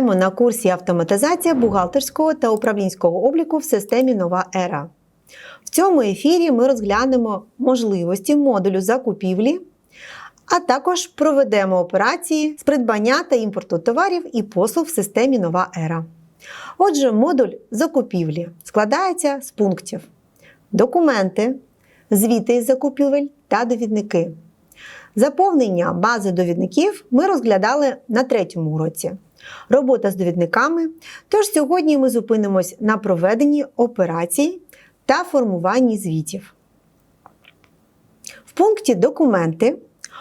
Вітаємо на курсі автоматизація бухгалтерського та управлінського обліку в системі Нова Ера. В цьому ефірі ми розглянемо можливості модулю закупівлі, а також проведемо операції з придбання та імпорту товарів і послуг в системі Нова Ера. Отже, модуль закупівлі складається з пунктів: документи, звіти із закупівель та довідники. Заповнення бази довідників ми розглядали на третьому уроці. Робота з довідниками. Тож сьогодні ми зупинимось на проведенні операцій та формуванні звітів. В пункті Документи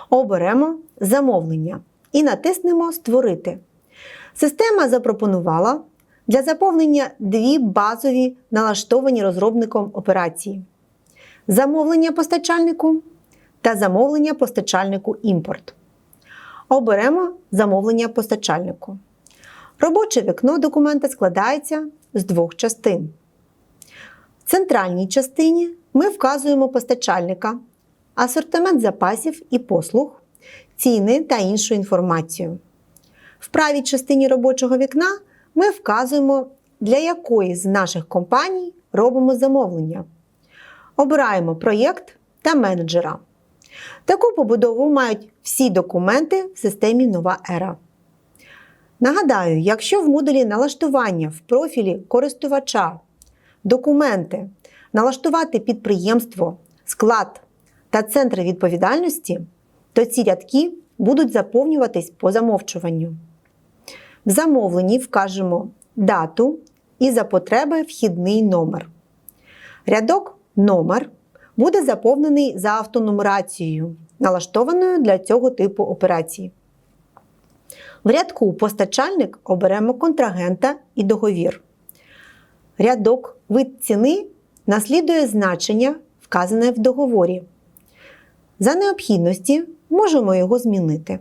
оберемо Замовлення і натиснемо Створити. Система запропонувала для заповнення дві базові налаштовані розробником операції: замовлення постачальнику та замовлення постачальнику імпорт. Оберемо замовлення постачальнику. Робоче вікно документа складається з двох частин. В центральній частині ми вказуємо постачальника, асортимент запасів і послуг, ціни та іншу інформацію. В правій частині робочого вікна ми вказуємо, для якої з наших компаній робимо замовлення. Обираємо проєкт та менеджера. Таку побудову мають всі документи в системі Нова Ера. Нагадаю, якщо в модулі налаштування в профілі користувача документи налаштувати підприємство, склад та центри відповідальності, то ці рядки будуть заповнюватись по замовчуванню. В замовленні вкажемо дату і за потреби вхідний номер. Рядок номер буде заповнений за автонумерацією, налаштованою для цього типу операцій. В рядку постачальник оберемо контрагента і договір. Рядок вид ціни наслідує значення, вказане в договорі. За необхідності можемо його змінити.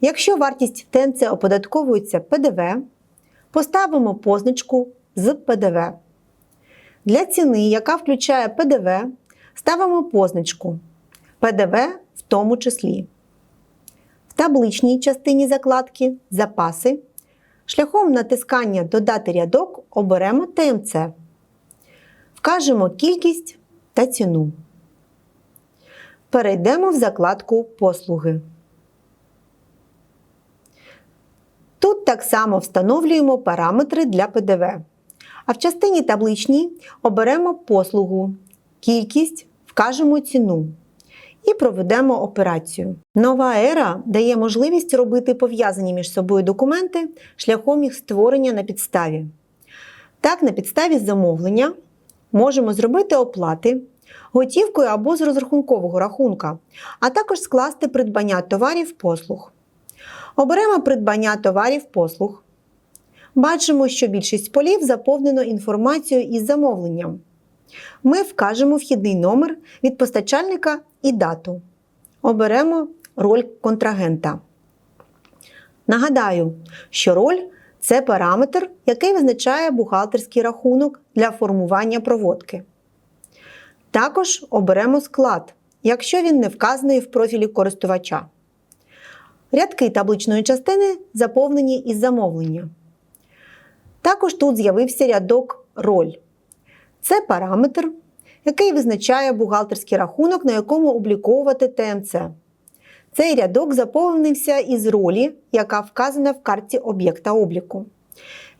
Якщо вартість ТНЦ оподатковується ПДВ, поставимо позначку з ПДВ. Для ціни, яка включає ПДВ, ставимо позначку ПДВ в тому числі. Табличній частині закладки Запаси шляхом натискання Додати рядок оберемо ТМЦ. Вкажемо кількість та ціну. Перейдемо в закладку Послуги. Тут так само встановлюємо параметри для ПДВ. А в частині табличній оберемо послугу, кількість, вкажемо ціну і проведемо операцію. Нова ера дає можливість робити пов'язані між собою документи шляхом їх створення на підставі. Так, на підставі замовлення можемо зробити оплати готівкою або з розрахункового рахунка, а також скласти придбання товарів послуг. Оберемо придбання товарів послуг. Бачимо, що більшість полів заповнено інформацією із замовленням. Ми вкажемо вхідний номер від постачальника і дату. Оберемо роль контрагента. Нагадаю, що роль це параметр, який визначає бухгалтерський рахунок для формування проводки. Також оберемо склад, якщо він не вказаний в профілі користувача. Рядки табличної частини заповнені із замовлення. Також тут з'явився рядок роль. Це параметр, який визначає бухгалтерський рахунок, на якому обліковувати ТМЦ. Цей рядок заповнився із ролі, яка вказана в карті об'єкта обліку.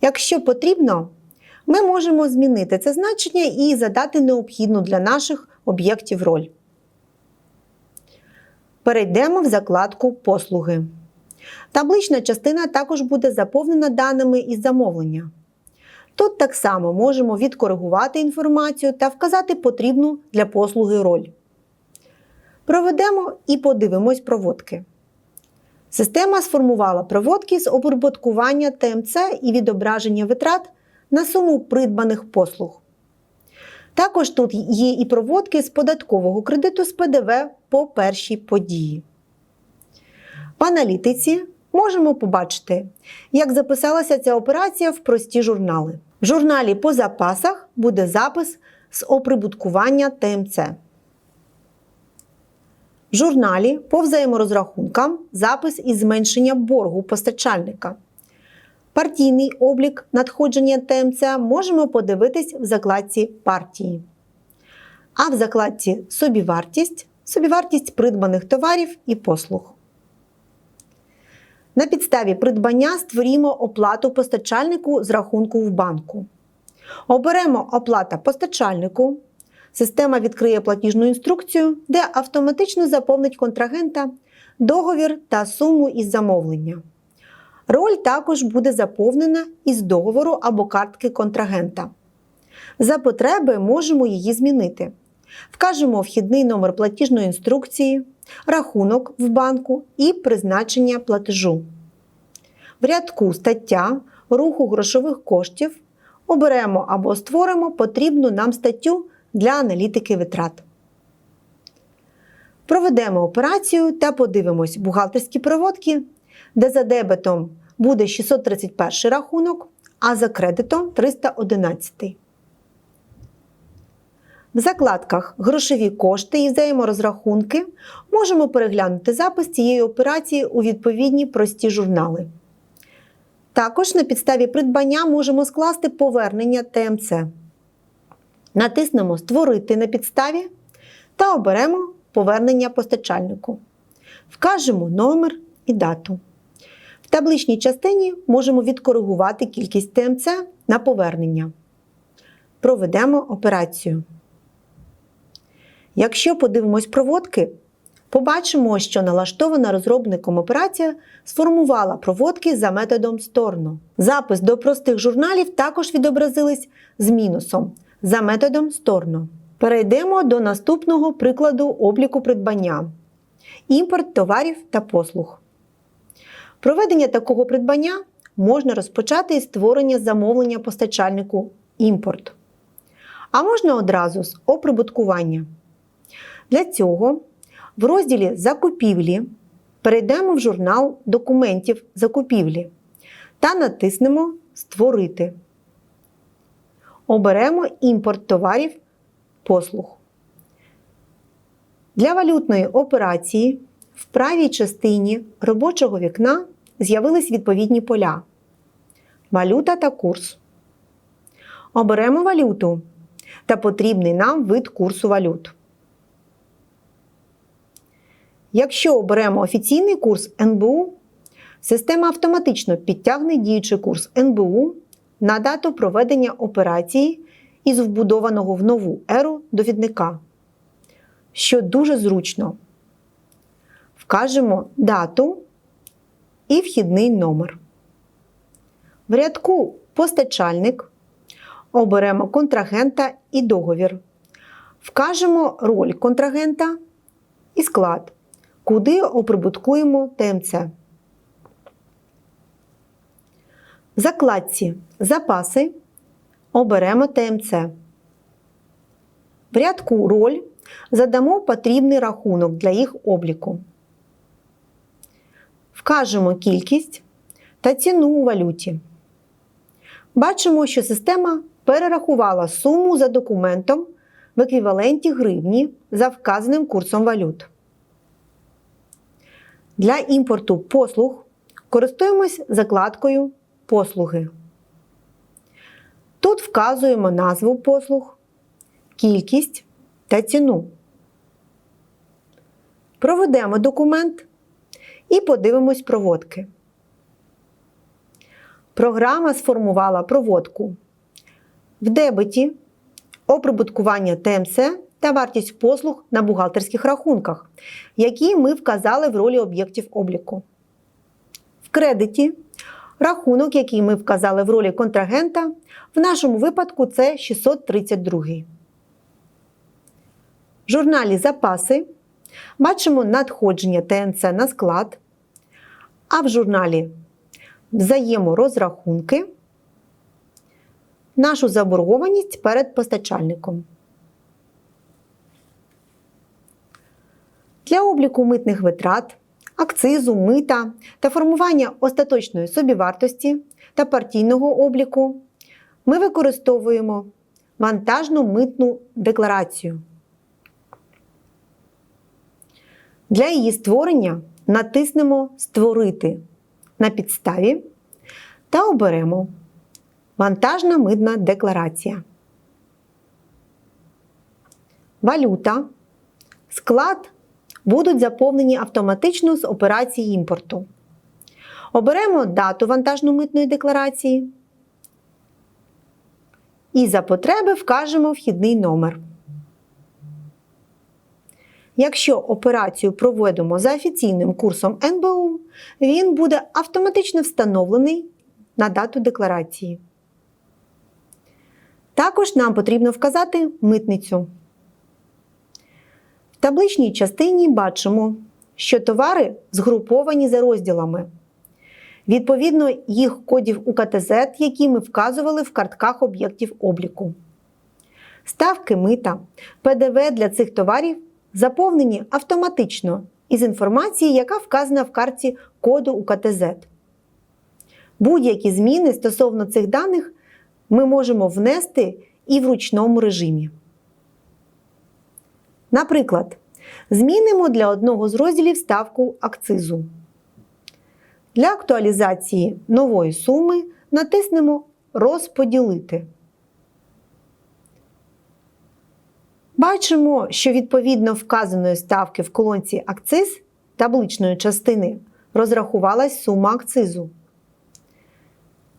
Якщо потрібно, ми можемо змінити це значення і задати необхідну для наших об'єктів роль. Перейдемо в закладку Послуги. Таблична частина також буде заповнена даними із замовлення. Тут так само можемо відкоригувати інформацію та вказати потрібну для послуги роль. Проведемо і подивимось проводки. Система сформувала проводки з оприбуткування ТМЦ і відображення витрат на суму придбаних послуг. Також тут є і проводки з податкового кредиту з ПДВ по першій події. В аналітиці можемо побачити, як записалася ця операція в прості журнали. В журналі по запасах буде запис з оприбуткування ТМЦ. В журналі по взаєморозрахункам запис із зменшення боргу постачальника. Партійний облік надходження ТМЦ можемо подивитись в закладці партії. А в закладці Собівартість собівартість придбаних товарів і послуг. На підставі придбання створімо оплату постачальнику з рахунку в банку. Оберемо оплата постачальнику. Система відкриє платіжну інструкцію, де автоматично заповнить контрагента договір та суму із замовлення. Роль також буде заповнена із договору або картки контрагента. За потреби можемо її змінити. Вкажемо вхідний номер платіжної інструкції, рахунок в банку і призначення платежу. В рядку стаття руху грошових коштів оберемо або створимо потрібну нам статтю для аналітики витрат. Проведемо операцію та подивимось бухгалтерські проводки, де за дебетом буде 631 рахунок, а за кредитом 311. В закладках Грошові кошти і взаєморозрахунки можемо переглянути запис цієї операції у відповідні прості журнали. Також на підставі придбання можемо скласти повернення ТМЦ. Натиснемо Створити на підставі та оберемо повернення постачальнику. Вкажемо номер і дату. В табличній частині можемо відкоригувати кількість ТМЦ на повернення. Проведемо операцію. Якщо подивимось проводки, побачимо, що налаштована розробником операція сформувала проводки за методом Сторно. Запис до простих журналів також відобразились з мінусом за методом Сторно. Перейдемо до наступного прикладу обліку придбання: імпорт товарів та послуг. Проведення такого придбання можна розпочати із створення замовлення постачальнику імпорт. А можна одразу з оприбуткування. Для цього в розділі Закупівлі перейдемо в журнал документів закупівлі та натиснемо Створити. Оберемо імпорт товарів послуг. Для валютної операції в правій частині робочого вікна з'явились відповідні поля. Валюта та курс. Оберемо валюту та потрібний нам вид курсу валют. Якщо оберемо офіційний курс НБУ, система автоматично підтягне діючий курс НБУ на дату проведення операції із вбудованого в нову еру довідника, що дуже зручно. Вкажемо дату і вхідний номер. В рядку Постачальник оберемо контрагента і договір. Вкажемо роль контрагента і склад, куди оприбуткуємо ТМЦ. В закладці Запаси оберемо ТМЦ. В рядку Роль задамо потрібний рахунок для їх обліку. Вкажемо кількість та ціну у валюті. Бачимо, що система перерахувала суму за документом в еквіваленті гривні за вказаним курсом валют. Для імпорту послуг користуємось закладкою Послуги. Тут вказуємо назву послуг, кількість та ціну. Проведемо документ і подивимось проводки. Програма сформувала проводку в дебеті, оприбуткування ТМЦ та вартість послуг на бухгалтерських рахунках, які ми вказали в ролі об'єктів обліку. В кредиті рахунок, який ми вказали в ролі контрагента, в нашому випадку це 632. В журналі Запаси бачимо надходження ТНЦ на склад, а в журналі Взаєморозрахунки нашу заборгованість перед постачальником. Для обліку митних витрат, акцизу, мита та формування остаточної собівартості та партійного обліку ми використовуємо вантажну митну декларацію. Для її створення натиснемо Створити на підставі та оберемо Вантажна митна декларація. Валюта, склад будуть заповнені автоматично з операції імпорту. Оберемо дату вантажно-митної декларації і за потреби вкажемо вхідний номер. Якщо операцію проводимо за офіційним курсом НБУ, він буде автоматично встановлений на дату декларації. Також нам потрібно вказати митницю. Табличній частині бачимо, що товари згруповані за розділами. Відповідно їх кодів УКТЗ, які ми вказували в картках об'єктів обліку. Ставки мита, ПДВ для цих товарів заповнені автоматично із інформації, яка вказана в картці коду УКТЗ. Будь-які зміни стосовно цих даних ми можемо внести і в ручному режимі. Наприклад, змінимо для одного з розділів ставку акцизу. Для актуалізації нової суми натиснемо Розподілити. Бачимо, що відповідно вказаної ставки в колонці акциз табличної частини розрахувалась сума акцизу.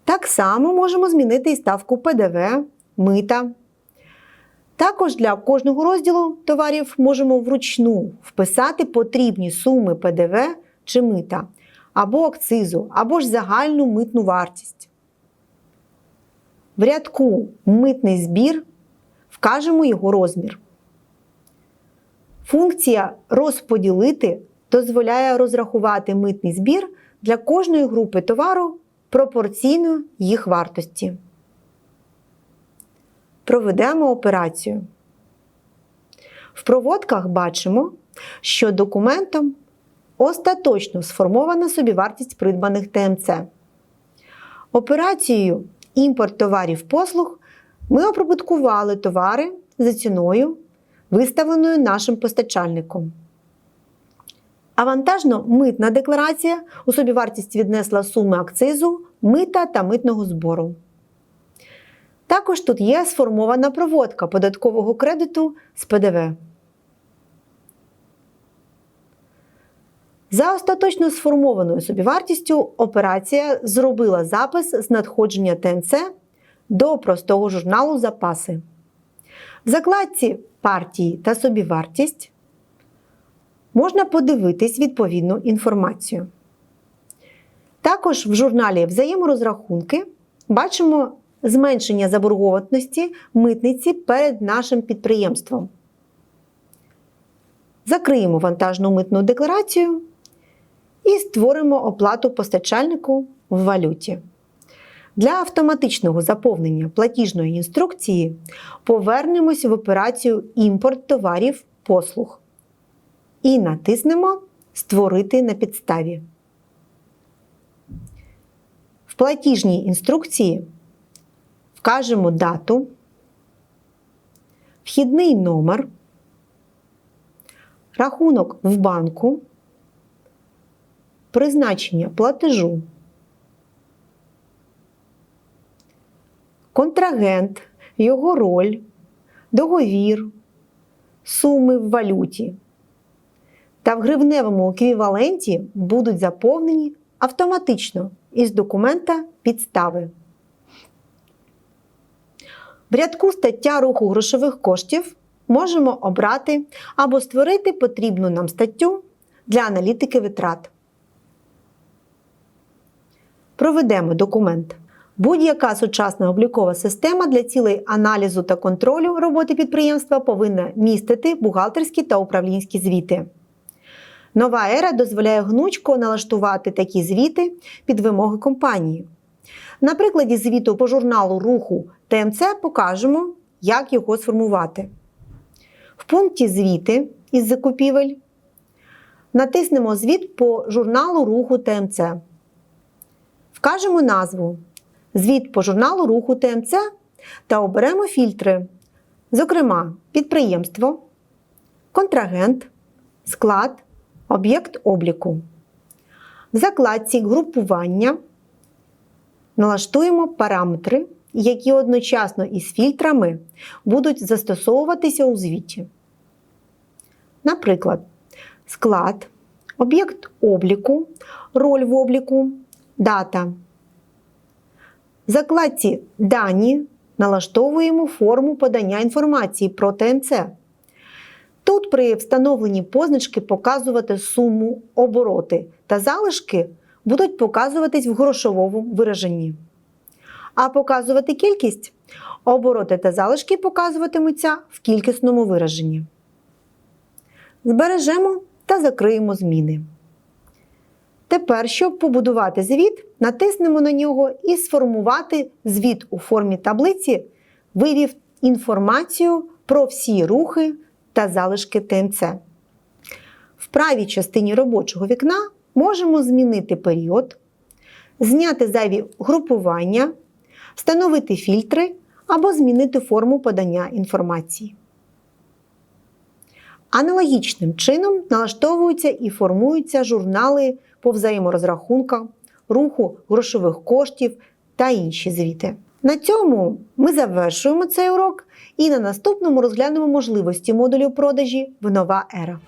Так само можемо змінити і ставку ПДВ, мита. Також для кожного розділу товарів можемо вручну вписати потрібні суми ПДВ чи мита, або акцизу, або ж загальну митну вартість. В рядку Митний збір вкажемо його розмір. Функція розподілити дозволяє розрахувати митний збір для кожної групи товару пропорційно їх вартості. Проведемо операцію. В проводках бачимо, що документом остаточно сформована собівартість придбаних ТМЦ. Операцією імпорт товарів послуг ми оприбуткували товари за ціною, виставленою нашим постачальником. Авантажно митна декларація у собівартість віднесла суми акцизу, мита та митного збору. Також тут є сформована проводка податкового кредиту з ПДВ. За остаточно сформованою собівартістю операція зробила запис з надходження ТНЦ до простого журналу Запаси. В закладці партії та собівартість можна подивитись відповідну інформацію. Також в журналі Взаєморозрахунки бачимо зменшення заборгованості митниці перед нашим підприємством. Закриємо вантажну митну декларацію і створимо оплату постачальнику в валюті. Для автоматичного заповнення платіжної інструкції повернемось в операцію Імпорт товарів послуг і натиснемо Створити на підставі. В платіжній інструкції вкажемо дату, вхідний номер, рахунок в банку, призначення платежу, контрагент, його роль, договір, суми в валюті. Та в гривневому еквіваленті будуть заповнені автоматично із документа підстави. Рядку стаття руху грошових коштів можемо обрати або створити потрібну нам статтю для аналітики витрат. Проведемо документ. Будь-яка сучасна облікова система для цілей аналізу та контролю роботи підприємства повинна містити бухгалтерські та управлінські звіти. Нова ера дозволяє гнучко налаштувати такі звіти під вимоги компанії. На прикладі звіту по журналу руху ТМЦ покажемо, як його сформувати. В пункті Звіти із закупівель натиснемо Звіт по журналу руху ТМЦ. Вкажемо назву Звіт по журналу руху ТМЦ та оберемо фільтри, зокрема, підприємство, контрагент, склад, об'єкт обліку. В закладці групування налаштуємо параметри, які одночасно із фільтрами будуть застосовуватися у звіті. Наприклад, склад, об'єкт обліку, роль в обліку, дата. В закладці Дані налаштовуємо форму подання інформації про ТМЦ. Тут при встановленні позначки показувати суму, обороти та залишки будуть показуватись в грошовому вираженні. А показувати кількість обороти та залишки показуватимуться в кількісному вираженні. Збережемо та закриємо зміни. Тепер, щоб побудувати звіт, натиснемо на нього і сформувати звіт у формі таблиці, вивів інформацію про всі рухи та залишки ТМЦ. В правій частині робочого вікна можемо змінити період, зняти зайві групування, встановити фільтри або змінити форму подання інформації. Аналогічним чином налаштовуються і формуються журнали по взаєморозрахункам, руху грошових коштів та інші звіти. На цьому ми завершуємо цей урок і на наступному розглянемо можливості модулів продажі в нова ера.